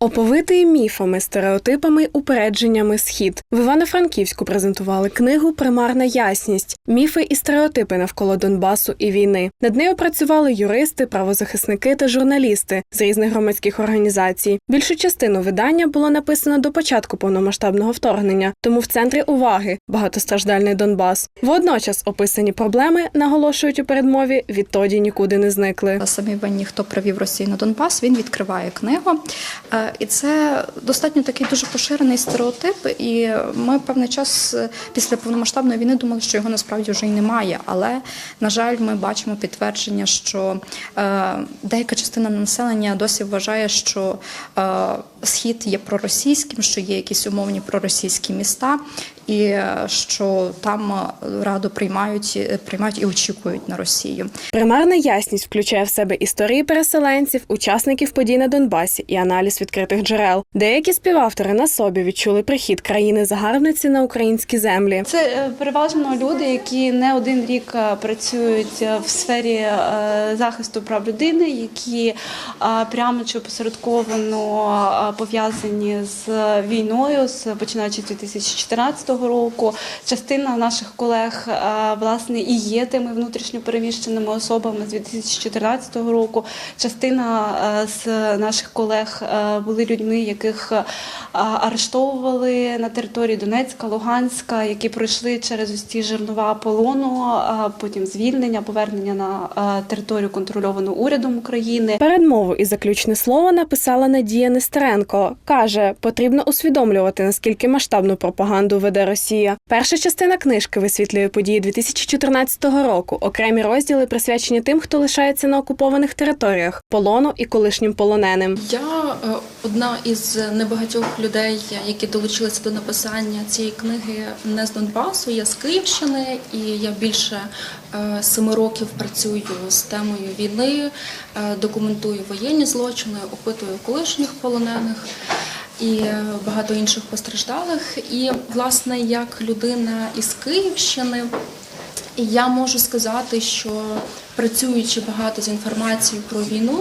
Оповитий міфами, стереотипами, упередженнями схід в Івано-Франківську презентували книгу Примарна ясність, міфи і стереотипи навколо Донбасу і війни. Над нею працювали юристи, правозахисники та журналісти з різних громадських організацій. Більшу частину видання було написано до початку повномасштабного вторгнення, тому в центрі уваги багатостраждальний Донбас. Водночас описані проблеми наголошують у передмові відтоді нікуди не зникли. Самі винні, хто привів Росію на Донбас, він відкриває книгу. І це достатньо такий дуже поширений стереотип. І ми певний час е, після повномасштабної війни думали, що його насправді вже й немає. Але на жаль, ми бачимо підтвердження, що е, деяка частина населення досі вважає, що е, схід є проросійським, що є якісь умовні проросійські міста, і е, що там е, раду приймають, е, приймають і очікують на Росію. Примарна ясність включає в себе історії переселенців, учасників подій на Донбасі і аналіз відкритих джерел. Деякі співавтори на собі відчули прихід країни-загарбниці на українські землі. Це переважно люди, які не один рік працюють в сфері захисту прав людини, які прямо чи посередковано пов'язані з війною, з починаючи з 2014 року. Частина наших колег е, власне і є тими внутрішньо переміщеними особами з 2014 року. Частина е, з наших колег е, були людьми, яких арештовували на території Донецька, Луганська, які пройшли через ці жернова полону, потім звільнення, повернення на територію контрольовану урядом України. Передмову і заключне слово написала Надія Нестеренко. Каже, потрібно усвідомлювати, наскільки масштабну пропаганду веде Росія. Перша частина книжки висвітлює події 2014 року. Окремі розділи присвячені тим, хто лишається на окупованих територіях, полону і колишнім полоненим. Я е, одна із небагатьох людей, які долучилися до написання цієї книги не з Донбасу, я з Київщини, і я більше е, семи років працюю з темою війни, е, документую воєнні злочини, опитую колишніх полонених. І е, багато інших постраждалих. І, власне, як людина із Київщини, я можу сказати, що працюючи багато з інформацією про війну,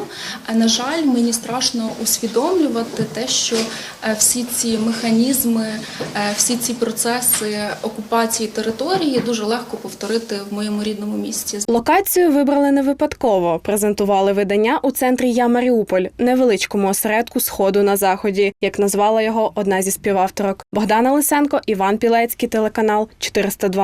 е, на жаль, мені страшно усвідомлювати те, що е, всі ці механізми, е, всі ці процеси окупації території дуже легко повторити в моєму рідному місті. Локацію вибрали не випадково. Презентували видання у центрі Я Маріуполь, невеличкому осередку сходу на заході, як назвала його одна зі співавторок. Богдана Лисенко, Іван Пілецький, телеканал 402.